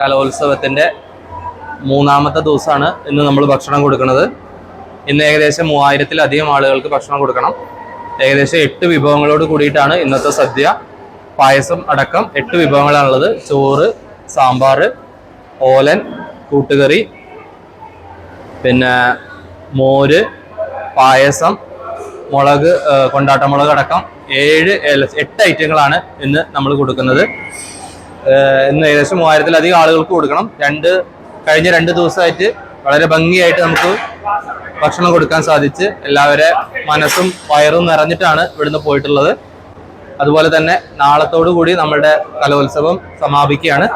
കലോത്സവത്തിന്റെ മൂന്നാമത്തെ ദിവസമാണ് ഇന്ന് നമ്മൾ ഭക്ഷണം കൊടുക്കുന്നത്. ഇന്ന് ഏകദേശം മൂവായിരത്തിലധികം ആളുകൾക്ക് ഭക്ഷണം കൊടുക്കണം. ഏകദേശം എട്ട് വിഭവങ്ങളോട് കൂടിയിട്ടാണ് ഇന്നത്തെ സദ്യ. പായസം അടക്കം എട്ട് വിഭവങ്ങളാണുള്ളത്. ചോറ് സാമ്പാർ ഓലൻ കൂട്ടുകറി പിന്നെ മോര് പായസം മുളക് കൊണ്ടാട്ടമുളക് അടക്കം ഏഴ് എട്ട് ഐറ്റങ്ങളാണ് ഇന്ന് നമ്മൾ കൊടുക്കുന്നത്. ഇന്ന് ഏകദേശം മൂവായിരത്തിലധികം ആളുകൾക്ക് കൊടുക്കണം. രണ്ട് കഴിഞ്ഞ രണ്ട് ദിവസമായിട്ട് വളരെ ഭംഗിയായിട്ട് നമുക്ക് ഭക്ഷണം കൊടുക്കാൻ സാധിച്ച് എല്ലാവരെ മനസ്സും വയറും നിറഞ്ഞിട്ടാണ് ഇവിടുന്ന് പോയിട്ടുള്ളത്. അതുപോലെ തന്നെ നാളത്തോടു കൂടി നമ്മുടെ കലോത്സവം സമാപിക്കുകയാണ്.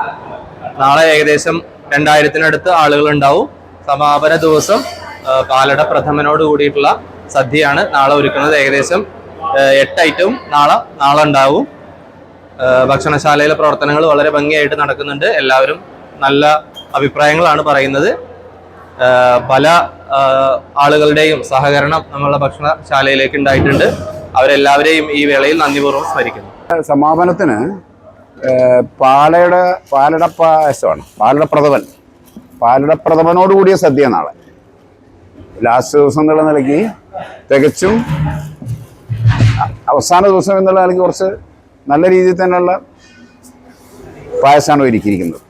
നാളെ ഏകദേശം രണ്ടായിരത്തിനടുത്ത് ആളുകൾ ഉണ്ടാവും സമാപന ദിവസം പാലട പ്രഥമനോട് കൂടിയിട്ടുള്ള സദ്യയാണ് നാളെ ഒരുക്കുന്നത്. ഏകദേശം എട്ട് ഐറ്റവും നാളെ നാളെ ഉണ്ടാവും. ഭക്ഷണശാലയിലെ പ്രവർത്തനങ്ങൾ വളരെ ഭംഗിയായിട്ട് നടക്കുന്നുണ്ട്. എല്ലാവരും നല്ല അഭിപ്രായങ്ങളാണ് പറയുന്നത്. പല ആളുകളുടെയും സഹകരണം നമ്മളുടെ ഭക്ഷണശാലയിലേക്ക് ഉണ്ടായിട്ടുണ്ട്. അവരെല്ലാവരെയും ഈ വേളയിൽ നന്ദിപൂർവം സ്മരിക്കുന്നു. സമാപനത്തിന് പാലയുടെ പാലട പായസമാണ് പാലട പ്രഥമൻ പാലട പ്രഥമനോട് കൂടിയ സദ്യ നാളെ. ലാസ്റ്റ് ദിവസം എന്നുള്ള നിലയ്ക്ക് തികച്ചും അവസാന ദിവസം എന്നുള്ള നിലയ്ക്ക് കുറച്ച് നല്ല രീതിയിൽ തന്നെയുള്ള പായസമാണ് ഒരുക്കിയിരിക്കുന്നത്.